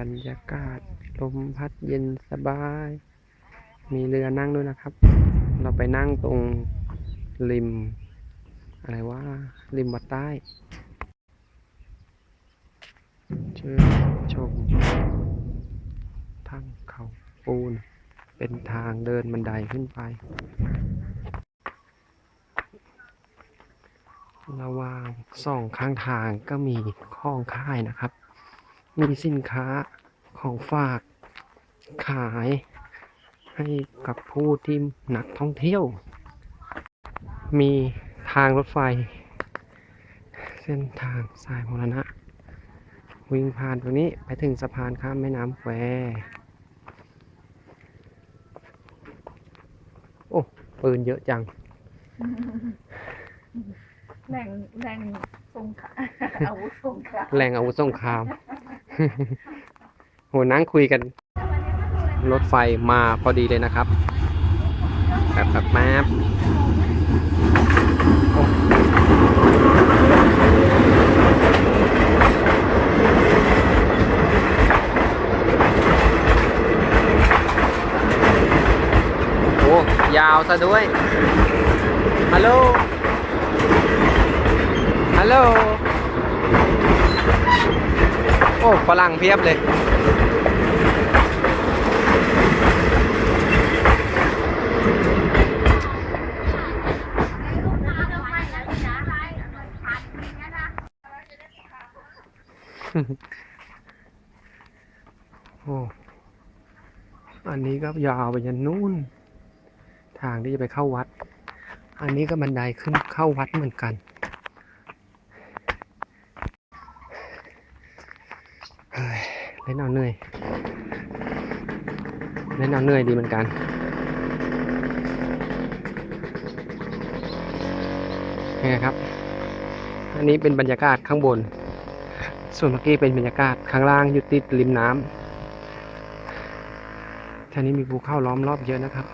บรรยากาศลมพัดเย็นสบาย มีเรือนั่งด้วยนะครับ เราไปนั่งตรงริม อะไรว่าริมวัดใต้เชิญชมถ้ำเขาปูน เป็นทางเดินบันไดขึ้นไประหว่างสองข้างทางก็มีข้องค่ายนะครับ มีสินค้าของฝากขายให้กับผู้ที่นักท่องเที่ยว มีทางรถไฟ เส้นทางสายมรณะ วิ่งผ่านตรงนี้ไปถึงสะพานข้ามแม่น้ำแควโอ้ ปืนเยอะจัง แหล่งแหล่งสงครามอาวุธสงครามแรงอาวุธสงคราม โหนั่งคุยกัน รถไฟมาพอดีเลยนะครับแบบแบบแมปโอ้ยาวซะด้วย ฮัลโหล ฮัลโหล โอ้ ฝรั่งเพียบเลยโอ้ อันนี้ก็ยาวไปยันนู่น ทางที่จะไปเข้าวัด อันนี้ก็บันไดขึ้นเข้าวัดเหมือนกัน เฮ้ย เล่นเอาเหนื่อยเล่นเอาเหนื่อยดีเหมือนกันนี่ครับ อันนี้เป็นบรรยากาศข้างบน ส่วนเมื่อกี้เป็นบรรยากาศข้างล่างอยู่ติดริมน้ำท่านี้มีภูเขาล้อมรอบเยอะนะครับ